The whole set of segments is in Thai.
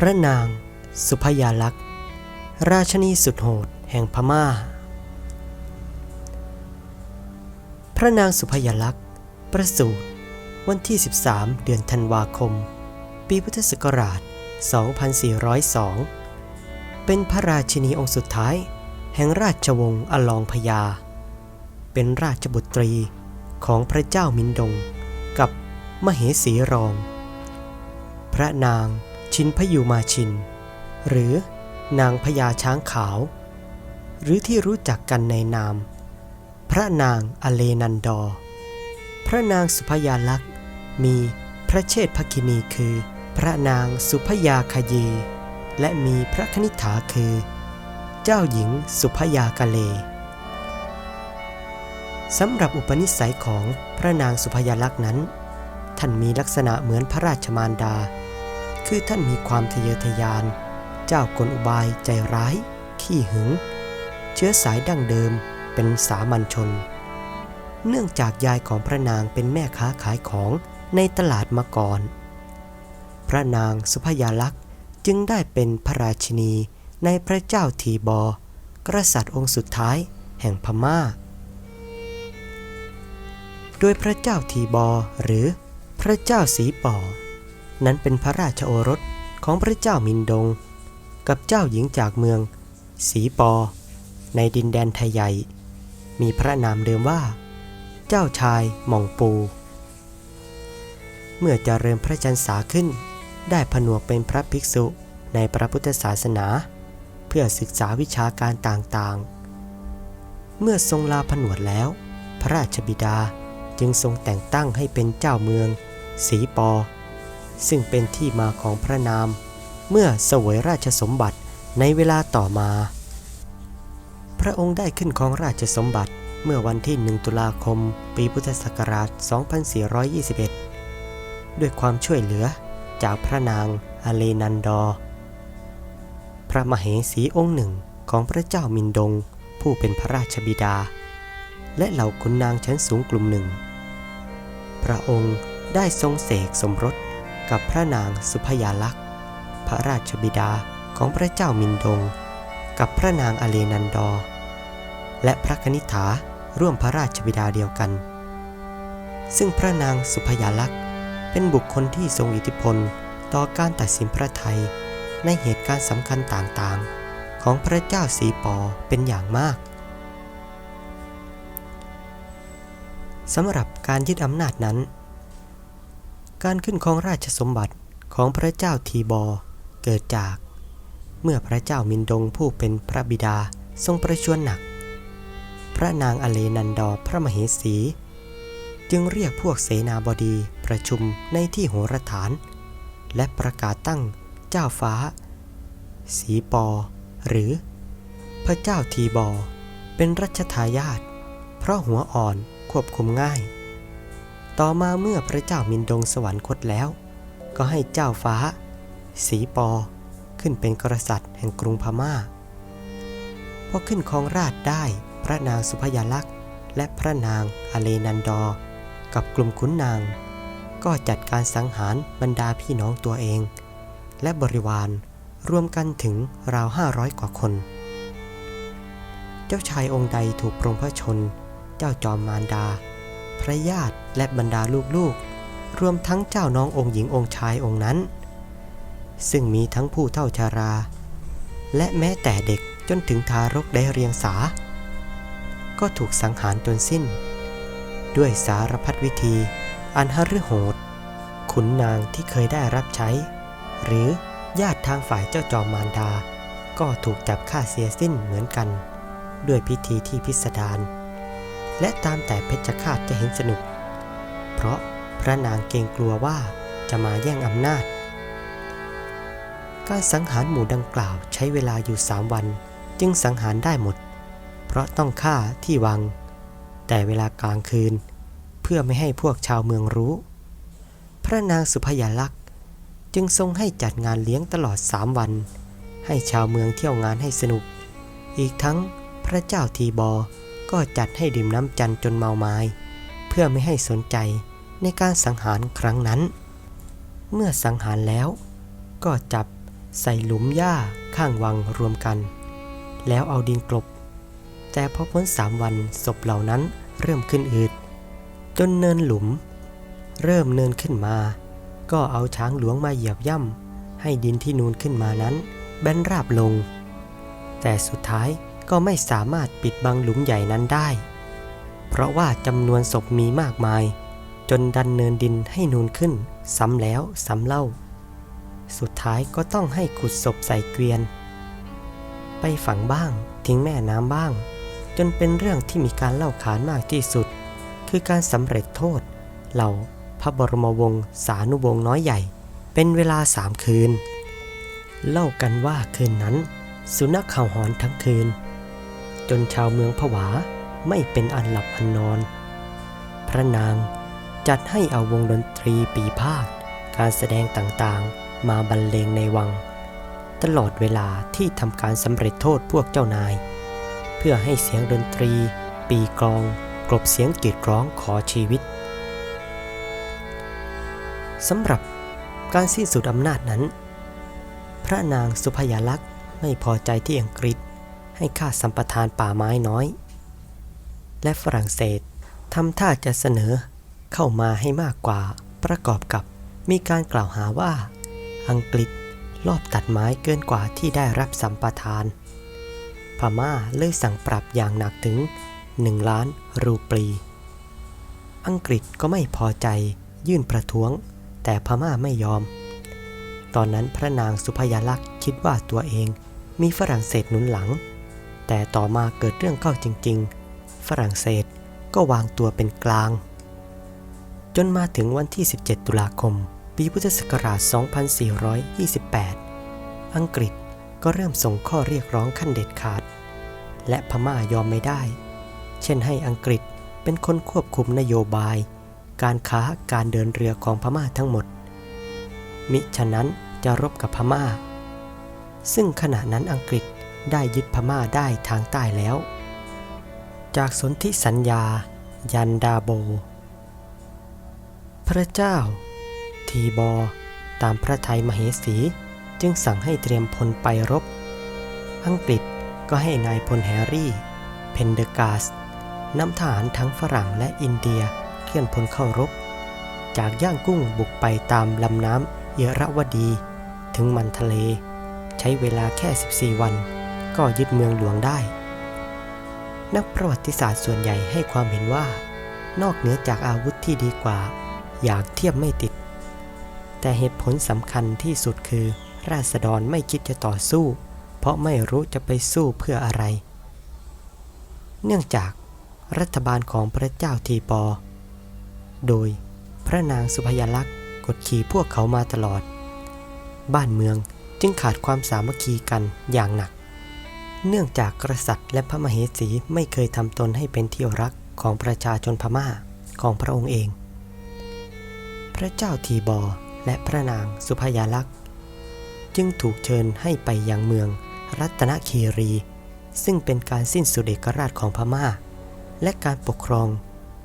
พระนาง สุพยาลักษ์ ราชนีสุดโหดแห่งพม่า พระนางสุพยาลักษ์ ประสูติวันที่ 13 เดือนธันวาคม ปีพุทธศักราช 2402 เป็นพระราชินีองค์สุดท้าย แห่งราชวงศ์อลองพญาเป็นราชบุตรีของพระเจ้ามินดงกับมเหสีรอง พระนาง ชินพยูมาชิน หรือนางพญาช้างขาว หรือที่รู้จักกันในนาม พระนางอเลนันดอ พระนางสุพยาลักษ์มีพระเชษฐคินีคือ พระนางสุพยาคเย และมีพระคณิษฐาคือ เจ้าหญิงสุพยากะเลสำหรับอุปนิสัยของพระนางสุพยาลักษ์นั้น ท่านมีลักษณะเหมือนพระราชมารดา คือท่านมีความทะเยอทะยาน เจ้ากลอุบายใจร้าย ขี้หึง เชื้อสายดั้งเดิมเป็นสามัญชน เนื่องจากยายของพระนางเป็นแม่ค้าขายของในตลาดมาก่อน พระนางสุพยาลักษ์จึงได้เป็นพระราชินีในพระเจ้าทีบอ กษัตริย์องค์สุดท้ายแห่งพม่า โดยพระเจ้าทีบอหรือพระเจ้าสีปอ นั้นเป็นพระราชโอรสของพระเจ้ามินดง กับเจ้าหญิงจากเมือง สีปอ ในดินแดนไทยใหญ่ มีพระนามเดิมว่า เจ้าชายหม่องปู เมื่อจเจริญพระจันษาขึ้น ได้ผนวกเป็นพระภิกษุในพระพุทธศาสนา เพื่อศึกษาวิชาการต่างๆ เมื่อทรงลาผนวดแล้ว พระราชบิดาจึงทรงแต่งตั้งให้เป็นเจ้าเมือง สีปอ ซึ่งเป็นที่มาของพระนาม เมื่อเสวยราชสมบัติในเวลาต่อมา พระองค์ได้ขึ้นครองราชสมบัติเมื่อวันที่ 1 ตุลาคม ปีพุทธศักราช 2421 ด้วยความช่วยเหลือจากพระนางอเลนันดอ พระมเหสีองค์หนึ่งของพระเจ้ามินดง ผู้เป็นพระราชบิดา และเหล่าขุนนางชั้นสูงกลุ่มหนึ่ง พระองค์ได้ทรงเสกสมรส กับพระนางสุพยาลักษ์ พระราชบิดาของพระเจ้ามินดง กับพระนางอเลนันดอ และพระคณิษฐาร่วมพระราชบิดาเดียวกัน ซึ่งพระนางสุพยาลักษ์เป็นบุคคลที่ทรงอิทธิพลต่อการตัดสินพระไทยในเหตุการณ์สำคัญต่างๆ ของพระเจ้าสีปอเป็นอย่างมากสำหรับการยึดอำนาจนั้น การขึ้นครองราชสมบัติของพระเจ้าทีบอ เกิดจาก เมื่อพระเจ้ามินดงผู้เป็นพระบิดาทรงประชวรหนัก พระนางอเลนันดอพระมเหสี จึงเรียกพวกเสนาบดีประชุมในที่โหรฐาน และประกาศตั้งเจ้าฟ้า สีปอ หรือ พระเจ้าทีบอ เป็นรัชทายาทเพราะหัวอ่อนควบคุมง่าย ต่อมาเมื่อพระเจ้ามินดงสวรรคตแล้ว ก็ให้เจ้าฟ้า สีปอ ขึ้นเป็นกษัตริย์แห่งกรุงพม่า พอขึ้นครองราชได้พระนางสุพยาลักษณ์และพระนางอเลนันดอร์กับกลุ่มขุนนาง ก็จัดการสังหารบรรดาพี่น้องตัวเอง และบริวารรวมกันถึงราวห้าร้อยกว่าคน เจ้าชายองค์ใดถูกปรงพระชน เจ้าจอมมารดา พระญาติและบรรดาลูกๆ รวมทั้งเจ้าน้ององค์หญิงองค์ชายองค์นั้น ซึ่งมีทั้งผู้เท่าชารา และแม้แต่เด็กจนถึงทารกได้เรียงสา ก็ถูกสังหารจนสิ้น ด้วยสารพัดวิธี อันหฤโหด ขุนนางที่เคยได้รับใช้ หรือญาติทางฝ่ายเจ้าจอมมารดา ก็ถูกจับฆ่าเสียสิ้นเหมือนกัน ด้วยพิธีที่พิสดาร และตามแต่เพชฌฆาตจะเห็นสนุก เพราะพระนางเกรงกลัวว่าจะมาแย่งอำนาจ การสังหารหมู่ดังกล่าวใช้เวลาอยู่สามวัน จึงสังหารได้หมด เพราะต้องฆ่าที่วัง แต่เวลากลางคืน เพื่อไม่ให้พวกชาวเมืองรู้ พระนางสุพยาลักษ์จึงทรงให้จัดงานเลี้ยงตลอดสามวัน ให้ชาวเมืองเที่ยวงานให้สนุก อีกทั้งพระเจ้าทีบอ ก็จัดให้ดื่มน้ำจันจนเมาไมา้เพื่อไม่ให้สนใจในการสังหารครั้งนั้น เมื่อสังหารแล้วก็จับใส่หลุมหญ้าข้างวังรวมกัน แล้วเอาดินกลบ แต่พอพ้นสามวันศพเหล่านั้นเริ่มขึ้นอืด จนเนินหลุม เริ่มเนินขึ้นมา ก็เอาช้างหลวงมาเหยียบย่ำให้ดินที่นูนขึ้นมานั้นแบนราบลง แต่สุดท้าย ก็ไม่สามารถปิดบังหลุมใหญ่นั้นได้ เพราะว่าจำนวนศพมีมากมาย จนดันเนินดินให้นูนขึ้น ซ้ำแล้วซ้ำเล่า สุดท้ายก็ต้องให้ขุดศพใส่เกวียน ไปฝังบ้างทิ้งแม่น้ำบ้าง จนเป็นเรื่องที่มีการเล่าขานมากที่สุด คือการสำเร็จโทษ เหล่าพระบรมวงศานุวงศ์น้อยใหญ่ เป็นเวลาสามคืน เล่ากันว่าคืนนั้น สุนัขเห่าหอนทั้งคืน จนชาวเมืองผวาไม่เป็นอันหลับอันนอน พระนางจัดให้เอาวงดนตรีปีพาดการแสดงต่างๆ มาบรรเลงในวัง ตลอดเวลาที่ทำการสำเร็จโทษพวกเจ้านาย เพื่อให้เสียงดนตรี ปีกลอง กลบเสียงกรีดร้องขอชีวิตสำหรับการสิ้นสุดอำนาจนั้น พระนางสุพยาลักษณ์ไม่พอใจที่อังกฤษ ให้ค่าสัมปทานป่าไม้น้อย และฝรั่งเศสทำท่าจะเสนอเข้ามาให้มากกว่าประกอบกับมีการกล่าวหาว่า อังกฤษลอบตัดไม้เกินกว่าที่ได้รับสัมปทาน พม่าเลยสั่งปรับอย่างหนักถึง 1 ล้านรูปลี อังกฤษก็ไม่พอใจยื่นประท้วง แต่พม่าไม่ยอม ตอนนั้นพระนางสุพยาลักษณ์คิดว่าตัวเองมีฝรั่งเศสหนุนหลัง แต่ต่อมาเกิดเรื่องเข้าจริง ๆ ฝรั่งเศสก็วางตัวเป็นกลาง จนมาถึงวันที่ 17 ตุลาคม ปีพุทธศักราช 2428 อังกฤษก็เริ่มส่งข้อเรียกร้องขั้นเด็ดขาด และพม่ายอมไม่ได้ เช่นให้อังกฤษเป็นคนควบคุมนโยบาย การค้าการเดินเรือของพม่าทั้งหมด มิฉะนั้นจะรบกับพม่า ซึ่งขณะนั้นอังกฤษ ได้ยึดพม่าได้ทางใต้แล้ว จากสนธิสัญญา ยันดาโบ พระเจ้า ทีบอ ตามพระทัยมเหสี จึงสั่งให้เตรียมพลไปรบ อังกฤษก็ให้นายพลแฮร์รี่ เพนเดอร์กาสนำทหารทั้งฝรั่งและอินเดียเคลื่อนพลเข้ารบ จากย่างกุ้งบุกไปตามลำน้ำเยระวดี ถึงมันทะเล ใช้เวลาแค่ 14 วัน ก็ยึดเมืองหลวงได้ นักประวัติศาสตร์ส่วนใหญ่ให้ความเห็นว่า นอกเหนือจากอาวุธที่ดีกว่า อยากเทียบไม่ติด แต่เหตุผลสำคัญที่สุดคือ ราษฎรไม่คิดจะต่อสู้ เพราะไม่รู้จะไปสู้เพื่ออะไร เนื่องจากรัฐบาลของพระเจ้าทีปอ โดยพระนางสุพยาลักษณ์กดขี่พวกเขามาตลอด บ้านเมืองจึงขาดความสามัคคีกันอย่างหนัก เนื่องจากกษัตริย์และพระมเหสีไม่เคยทำตนให้เป็นที่รักของประชาชนพม่าของพระองค์เอง พระเจ้าทีบอและพระนางสุพยาลักษ์ จึงถูกเชิญให้ไปยังเมืองรัตนคีรี ซึ่งเป็นการสิ้นสุดเอกราชของพม่า และการปกครอง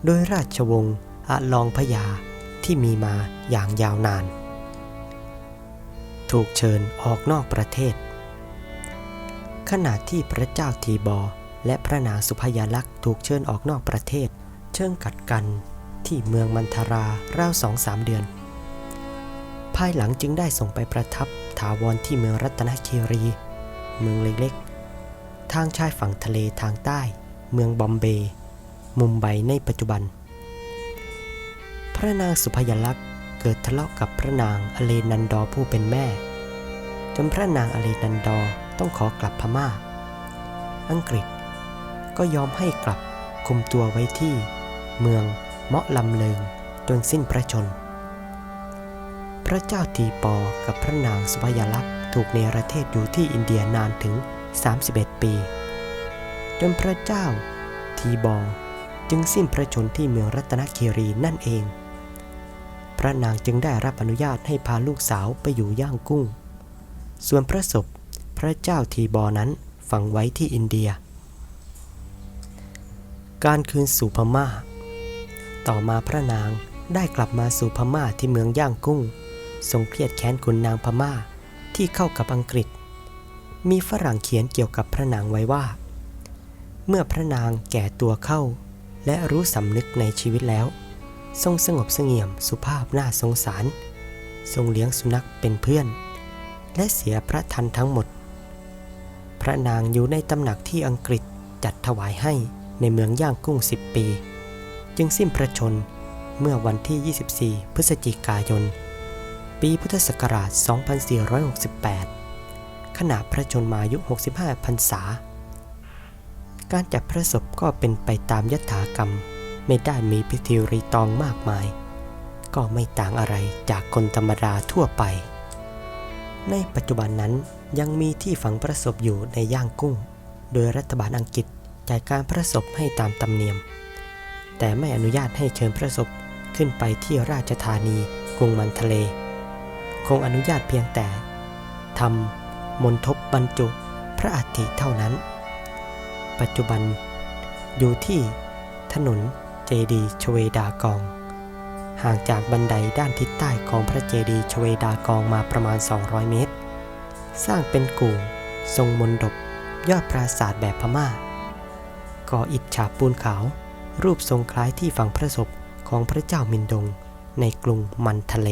โดยราชวงศ์อาลองพยาที่มีมาอย่างยาวนาน ถูกเชิญออกนอกประเทศ ขณะที่พระเจ้าทีบอและพระนางสุพยาลักษ์ถูกเชิญออกนอกประเทศ เชิงกัดกันที่เมืองมันทาราราวสองสามเดือน ภายหลังจึงได้ส่งไปประทับถาวรที่เมืองรัตนคีรี เมืองเล็กๆ ทางชายฝั่งทะเลทางใต้ เมืองบอมเบย์มุมไบในปัจจุบัน พระนางสุพยาลักษ์เกิดทะเลาะกับพระนางอเลนันดอผู้เป็นแม่ จนพระนางอเลนันดอร์ ต้องขอกลับพม่า อังกฤษก็ยอมให้กลับคุมตัวไว้ที่เมืองเมาะลำเลิงจนสิ้นพระชน พระเจ้าทีปอกับพระนางสุพยลักษ์ถูกเนรเทศอยู่ที่อินเดียนานถึง 31 ปี จนพระเจ้าทีบอจึงสิ้นพระชนที่เมืองรัตนคีรีนั่นเอง พระนางจึงได้รับอนุญาตให้พาลูกสาวไปอยู่ย่างกุ้ง ส่วนพระศพ พระเจ้าทีบอนั้นฝังไว้ที่อินเดีย การคืนสู่พม่า ต่อมาพระนางได้กลับมาสู่พม่าที่เมืองย่างกุ้ง ทรงเครียดแค้นขุนนางพม่าที่เข้ากับอังกฤษ มีฝรั่งเขียนเกี่ยวกับพระนางไว้ว่า เมื่อพระนางแก่ตัวเข้า และรู้สำนึกในชีวิตแล้ว ทรงสงบเสงี่ยมสุภาพน่าสงสาร ทรงเลี้ยงสุนัขเป็นเพื่อน และเสียพระทันทั้งหมด พระนางอยู่ในตำหนักที่อังกฤษจัดถวายให้ในเมืองย่างกุ้ง 10 ปี จึงสิ้นพระชนเมื่อวันที่ 24 พฤศจิกายน ปีพุทธศักราช 2468 ขณะพระชนมายุ 65 พรรษา การจัดพระศพก็เป็นไปตามยถากรรม ไม่ได้มีพิธีรีตองมากมาย ก็ไม่ต่างอะไรจากคนธรรมดาทั่วไป ในปัจจุบันนั้น ยังมีที่ฝังพระศพอยู่ในย่างกุ้ง โดยรัฐบาลอังกฤษจ่ายการพระศพให้ตามธรรมเนียม แต่ไม่อนุญาตให้เชิญพระศพขึ้นไปที่ราชธานีกรุงมันทะเล คงอนุญาตเพียงแต่ทำมนทบบรรจุพระอัฐิเท่านั้น ปัจจุบันอยู่ที่ถนนเจดีย์ชเวดากอง ห่างจากบันไดด้านทิศใต้ของพระเจดีย์ชเวดากองมาประมาณ 200 เมตร สร้างเป็นกู่ทรงมนดบยอดปราสาทแบบพม่า ก่ออิฐฉาบปูนขาว รูปทรงคล้ายที่ฝังพระศพของพระเจ้ามินดงในกรุงมันทะเล